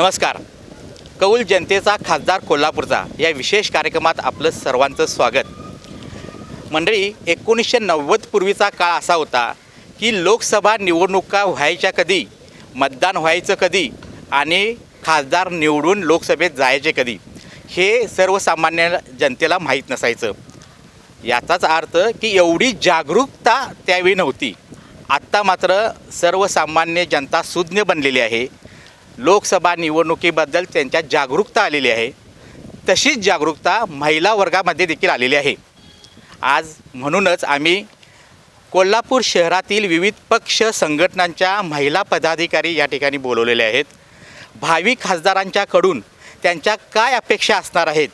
नमस्कार. कौल जनतेचा खासदार कोल्हापूरचा या विशेष कार्यक्रमात आपलं सर्वांचं स्वागत. मंडळी एकोणीसशे नव्वद पूर्वीचा काळ असा होता की लोकसभा निवडणुका व्हायच्या कधी मतदान व्हायचं कधी आणि खासदार निवडून लोकसभेत जायचे कधी हे सर्वसामान्य जनतेला माहीत नसायचं. याचाच अर्थ की एवढी जागरूकता त्यावेळी नव्हती. आत्ता मात्र सर्वसामान्य जनता सुज्ञ बनलेली आहे. लोकसभा निवडणुकीबद्दल त्यांच्यात जागरूकता आलेली आहे. तशीच जागरूकता महिला वर्गामध्ये देखील आलेली आहे. आज म्हणूनच आम्ही कोल्हापूर शहरातील विविध पक्ष संघटनांच्या महिला पदाधिकारी या ठिकाणी बोलवलेले आहेत. भावी खासदारांच्याकडून त्यांच्या काय अपेक्षा असणार आहेत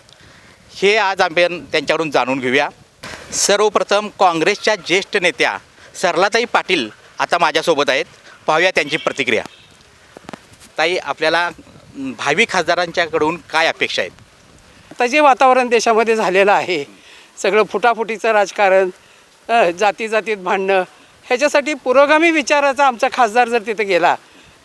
हे आज आम्ही त्यांच्याकडून जाणून घेऊया. सर्वप्रथम काँग्रेसच्या ज्येष्ठ नेत्या सरलाताई पाटील आता माझ्यासोबत आहेत. पाहूया त्यांची प्रतिक्रिया. ताई आपल्याला भावी खासदारांच्याकडून काय अपेक्षा आहेत? आता जे वातावरण देशामध्ये झालेलं आहे सगळं फुटाफुटीचं राजकारण जाती जातीत भांडणं ह्याच्यासाठी पुरोगामी विचाराचा आमचा खासदार जर तिथे गेला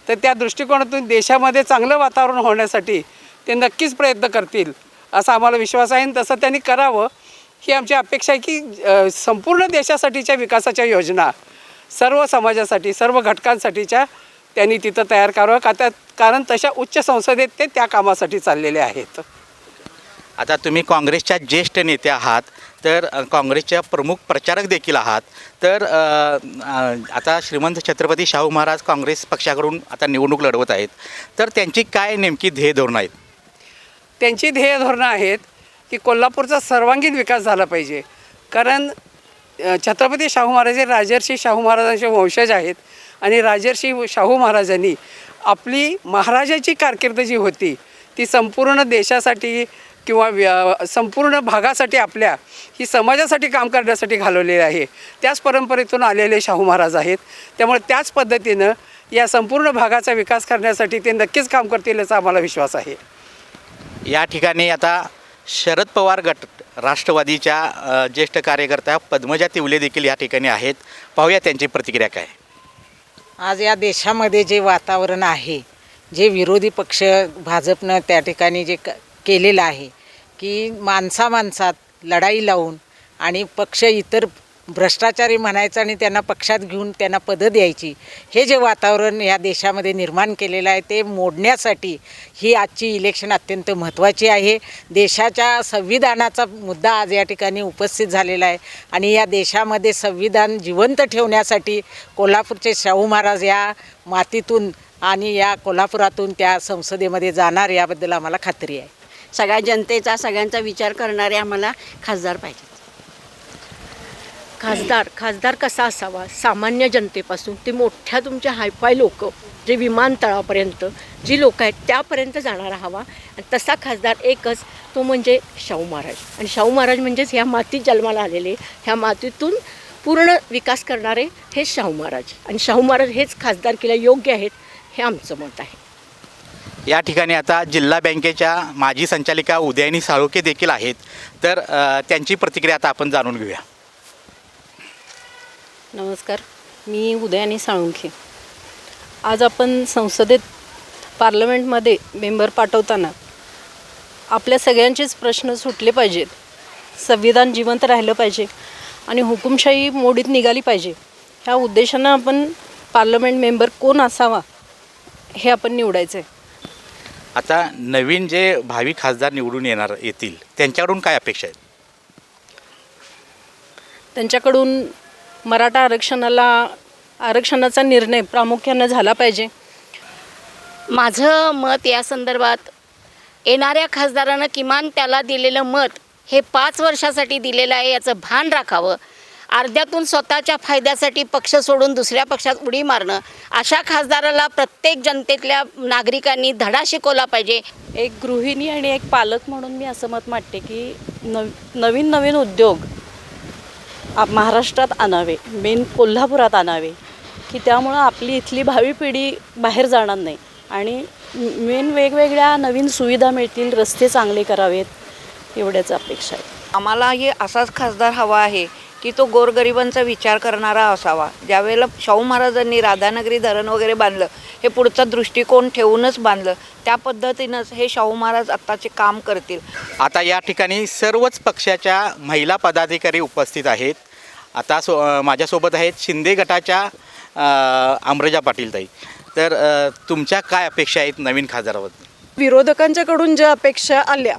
तर त्या दृष्टिकोनातून देशामध्ये चांगलं वातावरण होण्यासाठी ते नक्कीच प्रयत्न करतील असा आम्हाला विश्वास आहे. आणि तसं त्यांनी करावं ही आमची अपेक्षा आहे की संपूर्ण देशासाठीच्या विकासाच्या योजना सर्व समाजासाठी सर्व घटकांसाठीच्या त्यांनी तिथं तयार करावं. का त्या कारण तशा उच्च संसदेत ते त्या कामासाठी चाललेले आहेत. आता तुम्ही काँग्रेसच्या ज्येष्ठ नेते आहात तर काँग्रेसच्या प्रमुख प्रचारक देखील आहात. तर आता श्रीमंत छत्रपती शाहू महाराज काँग्रेस पक्षाकडून आता निवडणूक लढवत आहेत. तर त्यांची काय नेमकी ध्येय धोरणं आहेत? त्यांची ध्येय धोरणं आहेत की कोल्हापूरचा सर्वांगीण विकास झाला पाहिजे. कारण छत्रपती शाहू महाराज हे राजर्षी शाहू महाराजांचे वंशज आहेत. आणि राजर्षी शाहू महाराजांनी आपली महाराजाची कारकीर्द जी होती ती संपूर्ण देशासाठी किंवा व्य संपूर्ण भागासाठी आपल्या ही समाजासाठी काम करण्यासाठी घालवलेली आहे. त्याच परंपरेतून आलेले शाहू महाराज आहेत. त्यामुळे त्याच पद्धतीनं या संपूर्ण भागाचा विकास करण्यासाठी ते नक्कीच काम करतील याचा आम्हाला विश्वास आहे. या ठिकाणी आता शरद पवार गट राष्ट्रवादीच्या ज्येष्ठ कार्यकर्त्या पद्मजा तिवले देखील या ठिकाणी आहेत. पाहूया त्यांची प्रतिक्रिया काय आज या देशामध्ये जे वातावरण आहे जे विरोधी पक्ष भाजपनं त्या ठिकाणी जे क केलेलं आहे की माणसा माणसात लढाई लावून आणि पक्ष इतर भ्रष्टाचारी म्हणायचं आणि त्यांना पक्षात घेऊन त्यांना पदं द्यायची. हे जे वातावरण या देशामध्ये निर्माण केलेलं आहे ते मोडण्यासाठी ही आजची इलेक्शन अत्यंत महत्त्वाची आहे. देशाच्या संविधानाचा मुद्दा आज या ठिकाणी उपस्थित झालेला आहे आणि या देशामध्ये संविधान जिवंत ठेवण्यासाठी कोल्हापूरचे शाहू महाराज या मातीतून आणि या कोल्हापुरातून त्या संसदेमध्ये जाणार याबद्दल आम्हाला खात्री आहे. सगळ्या जनतेचा सगळ्यांचा विचार करणारे आम्हाला खासदार पाहिजे. खासदार खासदार कसा असावा? सामान्य जनतेपासून ते मोठ्या तुमच्या हायफाय लोक जे विमानतळापर्यंत जी लोक आहेत त्यापर्यंत जाणारा हवा. आणि तसा खासदार एकच तो म्हणजे शाहू महाराज. आणि शाहू महाराज म्हणजेच ह्या मातीत जन्माला आलेले ह्या मातीतून पूर्ण विकास करणारे हे शाहू महाराज. आणि शाहू महाराज हेच खासदार केल्या योग्य आहेत हे आमचं मत आहे. या ठिकाणी आता जिल्हा बँकेच्या माजी संचालिका उदयनी साळुके देखील आहेत. तर त्यांची प्रतिक्रिया आता आपण जाणून घेऊया. नमस्कार. मी उदयानी साळुंखे. आज आपण संसदेत पार्लमेंटमध्ये मेंबर पाठवताना आपल्या सगळ्यांचेच प्रश्न सुटले पाहिजेत. संविधान जिवंत राहिलं पाहिजे आणि हुकुमशाही मोडीत निघाली पाहिजे. ह्या उद्देशानं आपण पार्लमेंट मेंबर कोण असावा हे आपण निवडायचं आहे आता नवीन जे भावी खासदार निवडून येणार येतील त्यांच्याकडून काय अपेक्षा आहेत? त्यांच्याकडून मराठा आरक्षणाला आरक्षणाचा निर्णय प्रामुख्यानं झाला पाहिजे. माझं मत या संदर्भात येणाऱ्या खासदारानं किमान त्याला दिलेलं मत हे पाच वर्षासाठी दिलेलं आहे याचं भान राखावं. अर्ध्यातून स्वतःच्या फायद्यासाठी पक्ष सोडून दुसऱ्या पक्षात उडी मारणं. अशा खासदाराला प्रत्येक जनतेतल्या नागरिकांनी धडा शिकवला पाहिजे. एक गृहिणी आणि एक पालक म्हणून मी असं मत मांडते की नव नवीन नवीन उद्योग महाराष्ट्रात आणावे मेन कोल्हापुरात आणावे की त्यामुळं आपली इथली भावी पिढी बाहेर जाणार नाही. आणि मेन वेगवेगळ्या नवीन सुविधा मिळतील रस्ते चांगले करावेत एवढ्याच अपेक्षा आहे. आम्हाला हे असाच खासदार हवा आहे की तो गोरगरिबांचा विचार करणारा असावा. ज्यावेळेला शाहू महाराजांनी राधानगरी धरण वगैरे बांधलं हे पुढचा दृष्टिकोन ठेवूनच बांधलं त्या पद्धतीनंच हे शाहू महाराज आत्ताचे काम करतील. आता या ठिकाणी सर्वच पक्षाच्या महिला पदाधिकारी उपस्थित आहेत. आता सो माझ्यासोबत आहेत शिंदे गटाच्या अमृजा पाटील ताई तर तुमच्या काय अपेक्षा आहेत नवीन खासदाराबद्दल विरोधकांच्याकडून ज्या अपेक्षा आल्या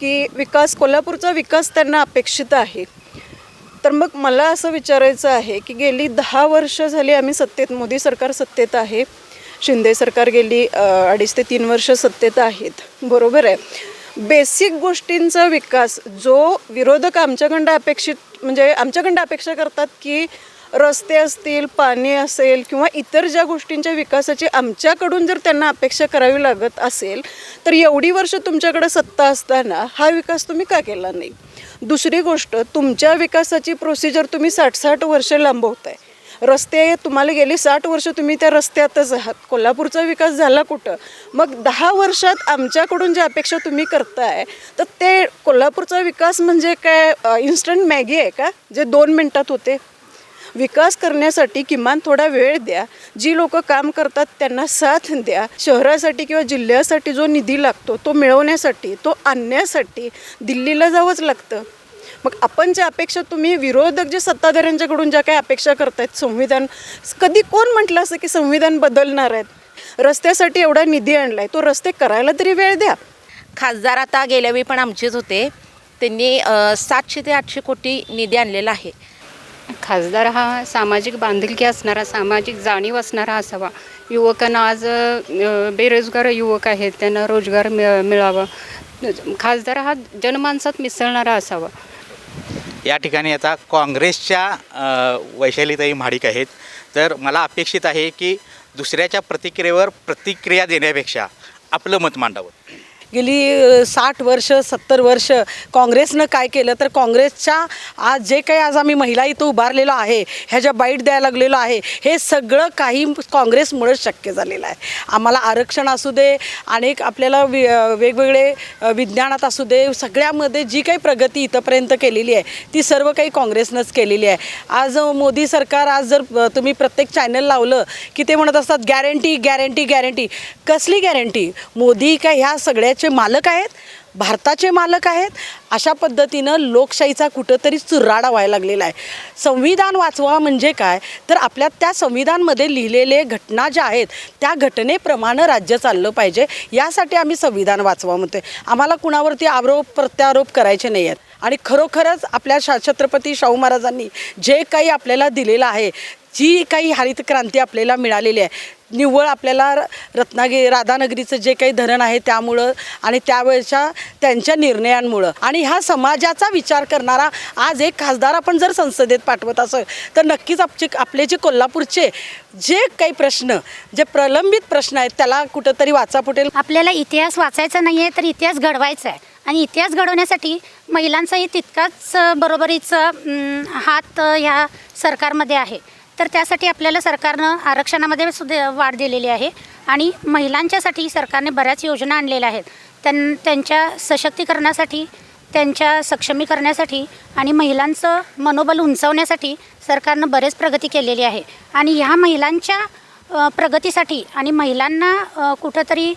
की विकास कोल्हापूरचा विकास त्यांना अपेक्षित आहे. तर मग मला असं विचारायचं आहे की गेली दहा वर्ष झाली आम्ही सत्तेत मोदी सरकार सत्तेत आहे शिंदे सरकार गेली अडीच ते तीन वर्ष सत्तेत आहेत बरोबर आहे. बेसिक गोष्टींचा विकास जो विरोधक आमच्याकडं अपेक्षित म्हणजे आमच्याकडं अपेक्षा करतात की रस्ते असतील पाणी असेल किंवा इतर ज्या गोष्टींच्या विकासाची आमच्याकडून जर त्यांना अपेक्षा करावी लागत असेल तर एवढी वर्ष तुमच्याकडे सत्ता असताना हा विकास तुम्ही का केला नाही? दुसरी गोष्ट तुमच्या विकासाची प्रोसिजर तुम्ही साठ साठ वर्ष लांबवताय. रस्ते तुम्हाला गेली साठ वर्ष तुम्ही त्या रस्त्यातच आहात. कोल्हापूरचा विकास झाला कुठं? मग दहा वर्षात आमच्याकडून ज्या अपेक्षा तुम्ही करताय तर ते कोल्हापूरचा विकास म्हणजे काय इन्स्टंट मॅगी आहे का? जे दोन मिनटात होते? विकास करण्यासाठी किमान थोडा वेळ द्या. जी लोक काम करतात त्यांना साथ द्या. शहरासाठी किंवा जिल्ह्यासाठी जो निधी लागतो तो मिळवण्यासाठी तो आणण्यासाठी दिल्लीला जावंच लागतं. मग आपण ज्या अपेक्षा तुम्ही विरोधक जे सत्ताधाऱ्यांच्याकडून ज्या काही अपेक्षा करतायत संविधान कधी कोण म्हटलं असं की संविधान बदलणार आहेत? रस्त्यासाठी एवढा निधी आणलाय तो रस्ते करायला तरी वेळ द्या. खासदार आता गेल्यावेळी पण आमचेच होते. त्यांनी सातशे ते आठशे कोटी निधी आणलेला आहे. खासदार हा सामाजिक बांधिलकी असणारा सामाजिक जाणीव असणारा असावा. युवकांना आज बेरोजगार युवक आहेत त्यांना रोजगार मिळ मिळावा. खासदार हा जनमानसात मिसळणारा असावा. या ठिकाणी आता काँग्रेसच्या वैशालीताही वैशालीताई आहेत. तर मला अपेक्षित आहे की दुसऱ्याच्या प्रतिक्रियेवर प्रतिक्रिया देण्यापेक्षा आपलं मत मांडावं. गेली साठ वर्ष सत्तर वर्ष काँग्रेसनं काय केलं तर काँग्रेसच्या आज जे काही आज आम्ही महिला इथं उभारलेलो आहे ह्या ज्या बाईट द्यायला लागलेलो आहे हे सगळं काही काँग्रेसमुळेच शक्य झालेलं आहे. आम्हाला आरक्षण असू दे अनेक आपल्याला वि वेगवेगळे विज्ञानात असू दे सगळ्यामध्ये जी काही प्रगती इथंपर्यंत केलेली आहे ती सर्व काही काँग्रेसनंच केलेली आहे. आज मोदी सरकार आज जर तुम्ही प्रत्येक चॅनल लावलं की ते म्हणत असतात गॅरंटी गॅरंटी गॅरंटी. कसली गॅरंटी? मोदी काय ह्या देशाचे मालक आहेत भारताचे मालक आहेत अशा पद्धतीनं लोकशाहीचा कुठंतरी चुराडा व्हायला लागलेला आहे. संविधान वाचवा म्हणजे काय? तर आपल्या त्या संविधानमध्ये लिहिलेले घटना ज्या आहेत त्या घटनेप्रमाणे राज्य चाललं पाहिजे. यासाठी आम्ही संविधान वाचवा म्हणतोय. आम्हाला कुणावरती आरोप प्रत्यारोप करायचे नाही आहेत. आणि खरोखरच आपल्या शा छत्रपती शाहू महाराजांनी जे काही आपल्याला दिलेलं आहे जी काही हरित क्रांती आपल्याला मिळालेली आहे निव्वळ आपल्याला र- रत्नागिरी राधानगरीचं जे काही धरण आहे त्यामुळं आणि त्यावेळेच्या त्यांच्या निर्णयांमुळं. आणि ह्या समाजाचा विचार करणारा आज एक खासदार आपण जर संसदेत पाठवत असेल तर नक्कीच आपचे आपले जे कोल्हापूरचे जे काही प्रश्न जे प्रलंबित प्रश्न आहेत त्याला कुठंतरी वाचा फुटेल. आपल्याला इतिहास वाचायचा नाही आहे तर इतिहास घडवायचा आहे आणि इतिहास घडवण्यासाठी महिलांचाही तितकाच बरोबरीचा हात ह्या सरकारमध्ये आहे. तर त्यासाठी आपल्याला सरकारनं आरक्षणामध्ये सुद्धा वाढ दिलेली आहे. आणि महिलांच्यासाठी सरकारने बऱ्याच योजना आणलेल्या आहेत. त्यां त्यांच्या सशक्तीकरणासाठी त्यांच्या सक्षमीकरणासाठी आणि महिलांचं मनोबल उंचावण्यासाठी सरकारनं बरेच प्रगती केलेली आहे. आणि ह्या महिलांच्या प्रगतीसाठी आणि महिलांना कुठंतरी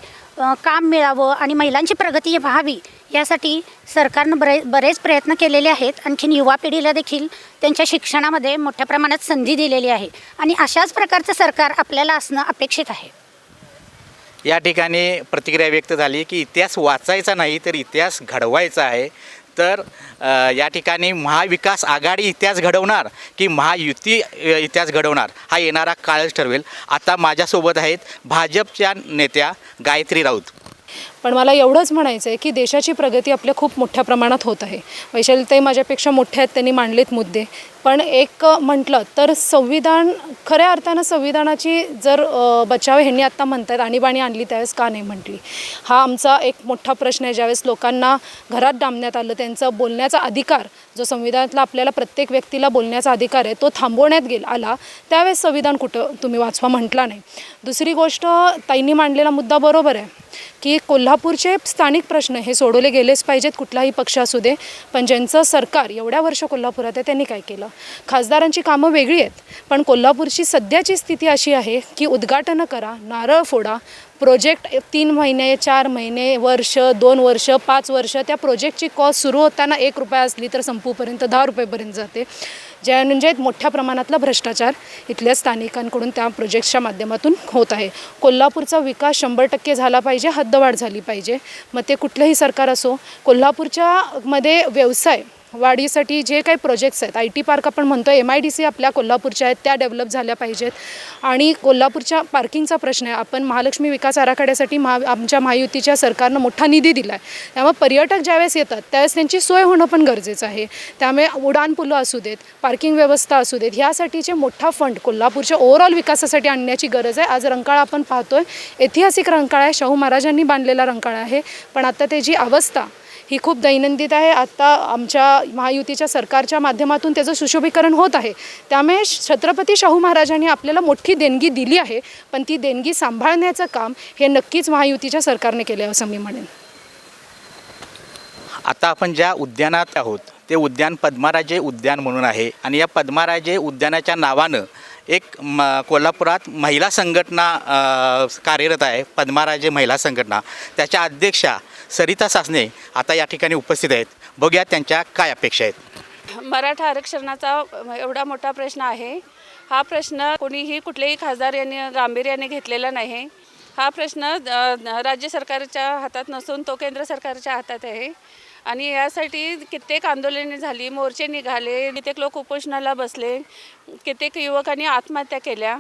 काम मिळावं आणि महिलांची प्रगती व्हावी यासाठी सरकारनं बरे बरेच प्रयत्न केलेले आहेत. आणखीन युवा पिढीला देखील त्यांच्या शिक्षणामध्ये मोठ्या प्रमाणात संधी दिलेली आहे. आणि अशाच प्रकारचं सरकार आपल्याला असणं अपेक्षित आहे. या ठिकाणी प्रतिक्रिया व्यक्त झाली की इतिहास वाचायचा नाही तर इतिहास घडवायचा आहे. तर या ठिकाणी महाविकास आघाडी इतिहास घडवणार की महायुती इतिहास घडवणार हा येणारा काळच ठरवेल. आता माझ्यासोबत आहेत भाजपच्या नेत्या गायत्री राऊत. पण मला एवढंच म्हणायचं आहे की देशाची प्रगती आपल्या खूप मोठ्या प्रमाणात होत आहे. वैशालीताई माझ्यापेक्षा मोठ्या आहेत त्यांनी मांडलेत मुद्दे. पण एक म्हटलं तर संविधान खऱ्या अर्थानं संविधानाची जर बचाव ह्यांनी आत्ता म्हणतात आणीबाणी आणली त्यावेळेस का नाही म्हटली? हा आमचा एक मोठा प्रश्न आहे ज्यावेळेस लोकांना घरात डांबण्यात आलं त्यांचं बोलण्याचा अधिकार जो संविधानातला आपल्याला प्रत्येक व्यक्तीला बोलण्याचा अधिकार आहे तो थांबवण्यात गेला आला त्यावेळेस संविधान कुठं तुम्ही वाचवा म्हटला नाही. दुसरी गोष्ट ताईंनी मांडलेला मुद्दा बरोबर आहे की कोल्हापूरचे स्थानिक प्रश्न हे सोडवले गेलेच पाहिजेत कुठलाही पक्ष असू दे पण ज्यांचं सरकार एवढ्या वर्ष कोल्हापुरात आहे त्यांनी काय केलं? खासदारांची कामं वेगळी आहेत पण कोल्हापूरची सध्याची स्थिती अशी आहे की उद्घाटनं करा नारळ फोडा प्रोजेक्ट तीन महिने चार महिने वर्ष दोन वर्ष पाच वर्ष त्या प्रोजेक्टची कॉस्ट सुरू होताना एक रुपया असली तर संपूपर्यंत दहा रुपयेपर्यंत जाते. ज्या म्हणजे मोठ्या प्रमाणातला भ्रष्टाचार इथल्या स्थानिकांकडून त्या प्रोजेक्टच्या माध्यमातून होत आहे. कोल्हापूरचा विकास शंभर टक्के झाला पाहिजे हद्दवाढ झाली पाहिजे. मग ते कुठलंही सरकार असो कोल्हापूरच्या मध्ये व्यवसाय वाढीसाठी जे काही प्रोजेक्ट्स आहेत आय टी पार्क आपण म्हणतो एम आय डी सी आपल्या कोल्हापूरच्या आहेत त्या डेव्हलप झाल्या पाहिजेत. आणि कोल्हापूरच्या पार्किंगचा प्रश्न आहे आपण महालक्ष्मी विकास आराखड्यासाठी महा आमच्या महायुतीच्या सरकारनं मोठा निधी दिला आहे त्यामुळे पर्यटक ज्यावेळेस येतात त्यावेळेस त्यांची सोय होणं पण गरजेचं आहे. त्यामुळे उडान पुलं असू देत पार्किंग व्यवस्था असू देत ह्यासाठीचे मोठा फंड कोल्हापूरच्या ओव्हरऑल विकासासाठी आणण्याची गरज आहे. आज रंकाळा आपण पाहतोय ऐतिहासिक रंकाळा आहे शाहू महाराजांनी बांधलेला रंकाळा आहे. पण आता त्याची अवस्था ही खूप दैनंदित आहे. आत्ता आमच्या महायुतीच्या सरकारच्या माध्यमातून त्याचं सुशोभीकरण होत आहे. त्यामुळे छत्रपती शाहू महाराजांनी आपल्याला मोठी देणगी दिली आहे. पण ती देणगी सांभाळण्याचं काम हे नक्कीच महायुतीच्या सरकारने केलं असं मी म्हणेन. आता आपण ज्या उद्यानात आहोत ते उद्यान पद्माराजे उद्यान म्हणून आहे. आणि या पद्माराजे उद्यानाच्या नावानं एक म कोल्हापुरात महिला संघटना कार्यरत आहे. पद्माराजे महिला संघटना. त्याच्या अध्यक्षा सरिता सासने आता या ठिकाणी उपस्थित आहेत. बघूया त्यांच्या काय अपेक्षा आहेत. मराठा आरक्षणाचा एवढा मोठा प्रश्न आहे. हा प्रश्न कोणीही कुठलेही खासदार यांनी गांभीर्याने घेतलेला नाही. हा प्रश्न राज्य सरकारच्या हातात नसून तो केंद्र सरकारच्या हातात आहे. आणि यासाठी कित्येक आंदोलने झाली मोर्चे निघाले कित्येक लोक उपोषणाला बसले कित्येक युवकांनी आत्महत्या केल्या.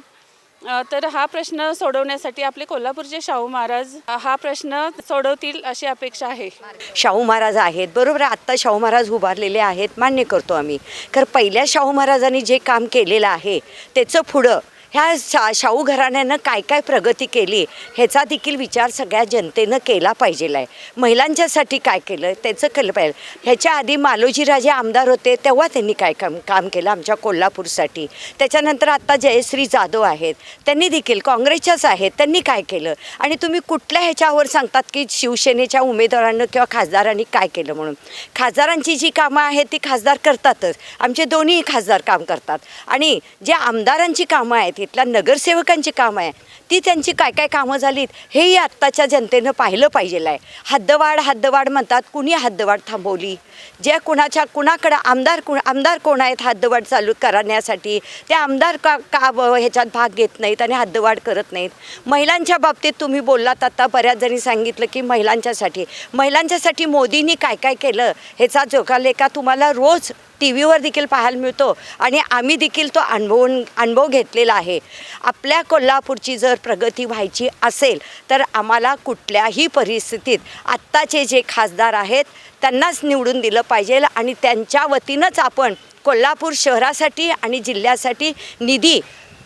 तर हा प्रश्न सोडवण्यासाठी आपले कोल्हापूरचे शाहू महाराज हा प्रश्न सोडवतील अशी अपेक्षा आहे. शाहू महाराज आहेत बरोबर आहे. आत्ता शाहू महाराज उभारलेले आहेत मान्य करतो आम्ही. कारण पहिल्या शाहू महाराजांनी जे काम केलेलं आहे त्याचं पुढं ह्या शा शाहू घराण्यानं काय काय प्रगती केली ह्याचा देखील विचार सगळ्या जनतेनं केला पाहिजेला आहे महिलांच्यासाठी काय केलं त्याचं केलं पाहिजे. ह्याच्या आधी मालोजीराजे आमदार होते तेव्हा त्यांनी काय काम काम केलं आमच्या कोल्हापूरसाठी. त्याच्यानंतर आत्ता जयश्री जाधव आहेत त्यांनी देखील काँग्रेसच्याच आहेत त्यांनी काय केलं? आणि तुम्ही कुठल्या ह्याच्यावर सांगतात की शिवसेनेच्या उमेदवारांनं किंवा खासदारांनी काय केलं म्हणून? खासदारांची जी कामं आहेत ती खासदार करतातच. आमचे दोन्ही खासदार काम करतात. आणि जे आमदारांची कामं आहेत इथल्या नगरसेवकांचे काम आहे. ती त्यांची काय काय कामं झालीत हेही आत्ताच्या जनतेनं पाहिलं पाहिजेलं आहे हद्दवाढ हद्दवाढ म्हणतात कुणी हद्दवाढ थांबवली? ज्या कुणाच्या कुणाकडं आमदार कुण आमदार कोण आहेत हद्दवाढ चालू करण्यासाठी? ते आमदार का का ब- ह्याच्यात भाग घेत नाहीत आणि हद्दवाढ करत नाहीत. महिलांच्या बाबतीत तुम्ही बोललात आता बऱ्याच जणी सांगितलं की महिलांच्यासाठी. महिलांच्यासाठी मोदींनी काय काय केलं? ह्याचा जोकालेखा तुम्हाला रोज टी व्हीवर देखील पाहायला मिळतो आणि आम्ही देखील तो अनुभवून अनुभव घेतलेला आहे. आपल्या कोल्हापूरची जर प्रगती व्हायची असेल तर आम्हाला कुठल्याही परिस्थितीत आत्ताचे जे खासदार आहेत त्यांनाच निवडून दिलं पाहिजे आणि त्यांच्या वतीनंच आपण कोल्हापूर शहरासाठी आणि जिल्ह्यासाठी निधी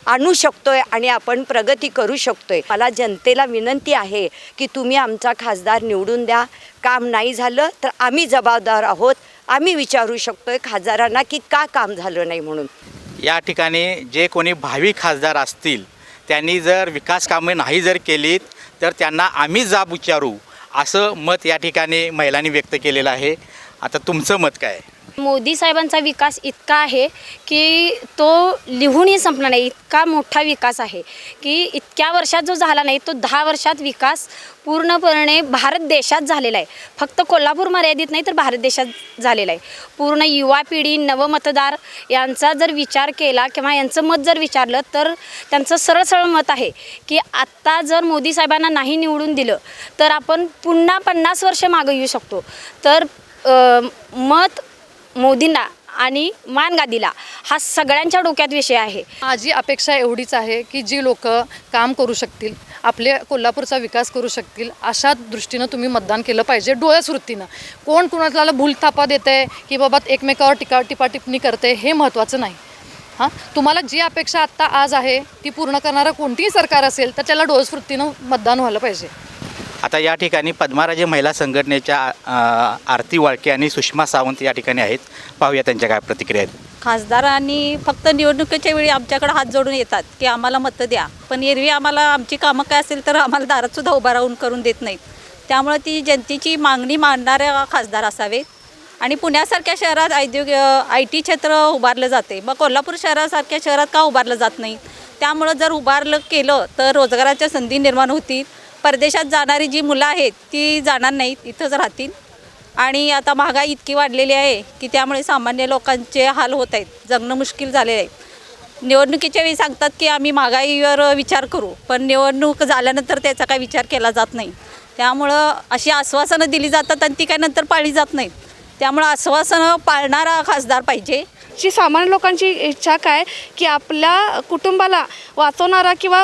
आणू शकतो आहे आणि आपण प्रगती करू शकतो आहे मला जनतेला विनंती आहे की तुम्ही आमचा खासदार निवडून द्या. काम नाही झालं तर आम्ही जबाबदार आहोत. आम्ही विचारू शकतो आहे खासदारांना की का काम झालं नाही म्हणून. या ठिकाणी जे कोणी भावी खासदार असतील त्यांनी जर विकास कामे नाही जर केलीत तर त्यांना आम्ही जाब विचारू असं मत या ठिकाणी महिलांनी व्यक्त केलेलं आहे. आता तुमचं मत काय? मोदी साहेबांचा विकास इतका आहे की तो लिहूनही संपला नाही. इतका मोठा विकास आहे की इतक्या वर्षात जो झाला नाही तो दहा वर्षात विकास पूर्णपणे भारत देशात झालेला आहे. फक्त कोल्हापूर मर्यादित नाही तर भारत देशात झालेला आहे. पूर्ण युवा पिढी नवमतदार यांचा जर विचार केला किंवा यांचं मत जर विचारलं तर त्यांचं सरळ सरळ मत आहे की आत्ता जर मोदी साहेबांना नाही निवडून दिलं तर आपण पुन्हा पन्नास वर्ष मागं येऊ शकतो. तर मत मोदींना आणि मान गादीला हा सगळ्यांच्या डोक्यात विषय आहे. माझी अपेक्षा एवढीच आहे की जी लोक काम करू शकतील आपले कोल्हापूरचा विकास करू शकतील अशा दृष्टीनं तुम्ही मतदान केलं पाहिजे डोळ्याच वृत्तीनं कोण कुणाला भूलथापा देते की बाबा एकमेकावर टिका टिपाटिपणी करते हे महत्त्वाचं नाही. हां तुम्हाला जी अपेक्षा आत्ता आज आहे ती पूर्ण करणारं कोणतीही सरकार असेल तर त्याला डोळस वृत्तीनं मतदान व्हायला पाहिजे. आता या ठिकाणी पद्माराजे महिला संघटनेच्या आरती वाळके आणि सुषमा सावंत या ठिकाणी आहेत. पाहूया त्यांच्या काय प्रतिक्रिया आहेत. खासदारांनी फक्त निवडणुकीच्या वेळी आमच्याकडे हात जोडून येतात की आम्हाला मतं द्या. पण एरवी आम्हाला आमची कामं काय असेल तर आम्हाला दारातसुद्धा उभा राहून करून देत नाहीत. त्यामुळे ती जनतेची मागणी मांडणाऱ्या खासदार असावेत. आणि पुण्यासारख्या शहरात औद्योगिक आय टी क्षेत्र उभारलं जाते. मग कोल्हापूर शहरासारख्या शहरात का उभारलं जात नाही? त्यामुळं जर उभारलं केलं तर रोजगाराच्या संधी निर्माण होतील. परदेशात जाणारी जी मुलं आहेत ती जाणार नाहीत इथंच राहतील. आणि आता महागाई इतकी वाढलेली आहे की त्यामुळे सामान्य लोकांचे हाल होत आहेत जगणं मुश्किल झालेलं आहे. निवडणुकीच्या वेळी सांगतात की आम्ही महागाईवर विचार करू पण निवडणूक झाल्यानंतर त्याचा काही विचार केला जात नाही. त्यामुळं अशी आश्वासनं दिली जातात आणि ती काय नंतर पाळली जात नाहीत. त्यामुळं आश्वासनं पाळणारा खासदार पाहिजे. जी सामान्य लोकांची इच्छा काय की आपल्या कुटुंबाला वाचवणारा किंवा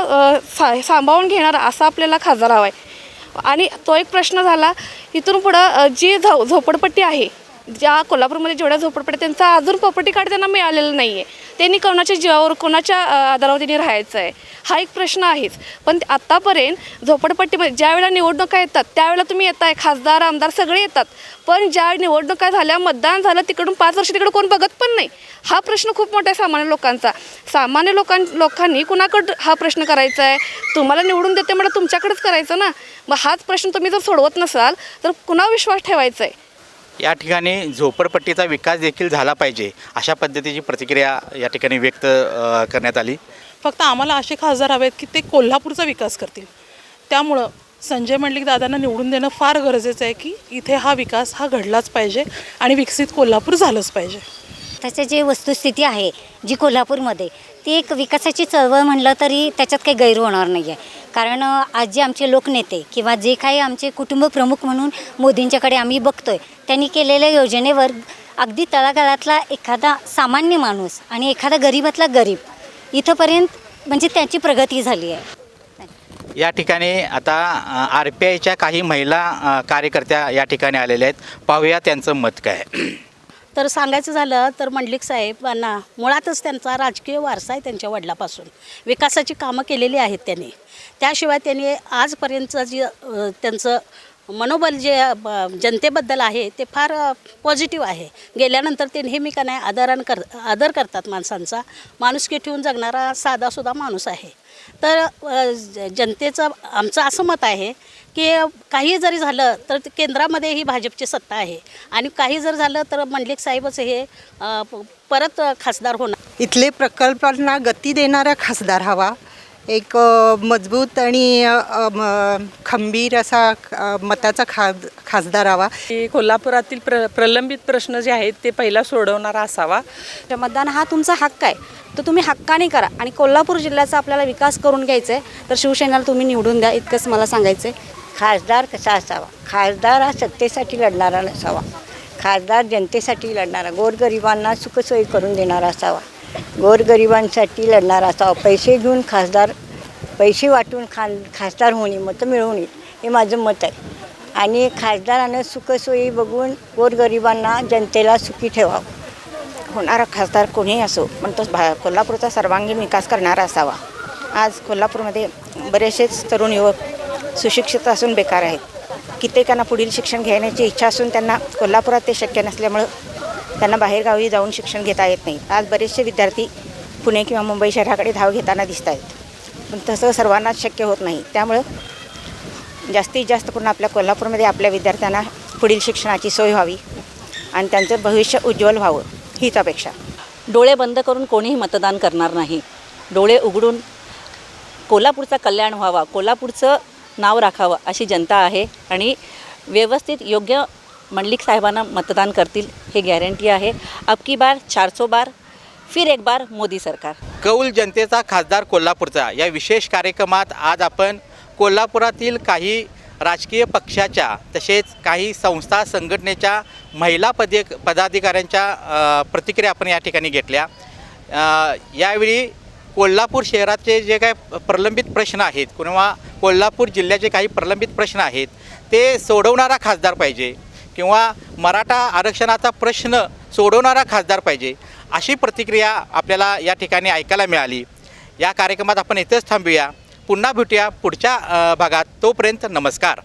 सा सांभाळून घेणारा असा आपल्याला खासदार हवा आहे आणि तो एक प्रश्न झाला इथून पुढं जी झो झोपडपट्टी आहे ज्या कोल्हापूरमध्ये जेवढ्या झोपडपट्टी त्यांचा अजून प्रॉपर्टी कार्ड त्यांना मिळालेलं नाही आहे त्यांनी कोणाच्या जीवावर कोणाच्या आधारावर त्यांनी राहायचं आहे हा एक प्रश्न आहेच. पण आत्तापर्यंत झोपडपट्टीमध्ये ज्या वेळेला निवडणुका येतात त्यावेळेला तुम्ही येताय खासदार आमदार सगळे येतात. पण ज्या निवडणुका झाल्या मतदान झालं तिकडून पाच वर्ष तिकडे कोण बघत पण नाही. हा प्रश्न खूप मोठा आहे सामान्य लोकांचा. सामान्य लोकां लोकांनी कुणाकडं हा प्रश्न करायचा आहे तुम्हाला निवडून देते म्हणजे तुमच्याकडेच करायचं ना? मग हाच प्रश्न तुम्ही जर सोडवत नसाल तर कुणा विश्वास ठेवायचा आहे या ठिकाणी झोपडपट्टीचा विकास देखील झाला पाहिजे अशा पद्धतीची प्रतिक्रिया या ठिकाणी व्यक्त अ, करण्यात आली. फक्त आम्हाला असे खासदार हवेत की ते कोल्हापूरचा विकास करतील. त्यामुळं संजय मंडलिक दादांना निवडून देणं फार गरजेचं आहे की इथे हा विकास हा घडलाच पाहिजे आणि विकसित कोल्हापूर झालंच पाहिजे. त्याचं जे वस्तुस्थिती आहे जी कोल्हापूरमध्ये ती एक विकासाची चळवळ म्हणलं तरी त्याच्यात काही गैर होणार नाही आहे कारण आज जे आमचे लोकनेते किंवा जे काही आमचे कुटुंब प्रमुख म्हणून मोदींच्याकडे आम्ही बघतोय त्यांनी केलेल्या योजनेवर अगदी तळागाळातला एखादा सामान्य माणूस आणि एखादा गरीबातला गरीब इथंपर्यंत म्हणजे त्याची प्रगती झाली आहे या ठिकाणी आता आर पी आयच्या काही महिला कार्यकर्त्या या ठिकाणी आलेल्या आहेत पाहूया त्यांचं मत काय आहे. तर सांगायचं झालं तर मंडलिक साहेबांना मुळातच त्यांचा राजकीय वारसा आहे त्यांच्या वडिलापासून. विकासाची कामं केलेली आहेत त्यांनी. त्याशिवाय त्यांनी आजपर्यंतचं जे त्यांचं मनोबल जे ब- जनतेबद्दल आहे ते फार पॉझिटिव्ह आहे. गेल्यानंतर ते नेहमी का नाही आदरान कर आदर करतात माणसांचा. माणुसकी ठेवून जगणारा साधासुद्धा माणूस आहे. तर ज- जनतेचं आमचं असं मत आहे की काही जरी झालं तर ते केंद्रामध्ये ही भाजपची सत्ता आहे. आणि काही जर झालं तर मंडलिक साहेबच हे परत खासदार होणार. इथले प्रकल्पांना गती देणारा खासदार हवा. एक मजबूत आणि खंबीर असा मताचा खा खासदार हवा. की कोल्हापुरातील प्र प्रलंबित प्रश्न जे आहेत ते पहिला सोडवणारा असावा. मतदान हा तुमचा हक्क आहे. तर तुम्ही हक्काने करा आणि कोल्हापूर जिल्ह्याचा आपल्याला विकास करून घ्यायचा आहे तर शिवसेनेला तुम्ही निवडून द्या इतकंच मला सांगायचं आहे खासदार कसा असावा? खासदार हा सत्तेसाठी लढणारा नसावा. खासदार जनतेसाठी लढणारा गोरगरिबांना सुखसोयी करून देणारा असावा. गोरगरिबांसाठी लढणार असावं पैसे घेऊन खासदार पैसे वाटून खान खासदार होणे मतं मिळवून हे माझं मत आहे. आणि खासदारानं सुखसोयी बघून गोरगरिबांना जनतेला सुखी ठेवावं. होणारा खासदार कोणीही असो पण तो भा कोल्हापूरचा सर्वांगीण विकास करणारा असावा. आज कोल्हापूरमध्ये बरेचसेच तरुण युवक सुशिक्षित असून बेकार आहेत. कित्येकांना पुढील शिक्षण घेण्याची इच्छा असून त्यांना कोल्हापुरात ते शक्य नसल्यामुळं त्यांना बाहेरगावी जाऊन शिक्षण घेता येत नाही. आज बरेचसे विद्यार्थी पुणे किंवा मुंबई शहराकडे धाव घेताना दिसत आहेत. पण तसं सर्वांनाच शक्य होत नाही. त्यामुळं जास्तीत जास्त करून आपल्या कोल्हापूरमध्ये आपल्या विद्यार्थ्यांना पुढील शिक्षणाची सोय व्हावी आणि त्यांचं भविष्य उज्ज्वल व्हावं हीच अपेक्षा. डोळे बंद करून कोणीही मतदान करणार नाही. डोळे उघडून कोल्हापूरचं कल्याण व्हावा कोल्हापूरचं नाव राखावं अशी जनता आहे आणि व्यवस्थित योग्य मंडलिक साहेबांना मतदान करतील हे गॅरंटी आहे. अब की बार चारसो बार फिर एक बार मोदी सरकार. कौल जनतेचा खासदार कोल्हापूरचा. या विशेष कार्यक्रमात आज आपण कोल्हापुरातील काही राजकीय पक्षाच्या तसेच काही संस्था संघटनेच्या महिला पदे पदाधिकाऱ्यांच्या प्रतिक्रिया आपण या ठिकाणी घेतल्या. यावेळी कोल्हापूर शहराचे जे काय प्रलंबित प्रश्न आहेत किंवा कोल्हापूर जिल्ह्याचे काही प्रलंबित प्रश्न आहेत ते सोडवणारा खासदार पाहिजे. किंवा मराठा आरक्षणाचा प्रश्न सोडवणारा खासदार पाहिजे अशी प्रतिक्रिया आपल्याला या ठिकाणी ऐकायला मिळाली. या कार्यक्रमात आपण इथेच थांबूया. पुन्हा भेटूया पुढच्या भागात. तोपर्यंत नमस्कार.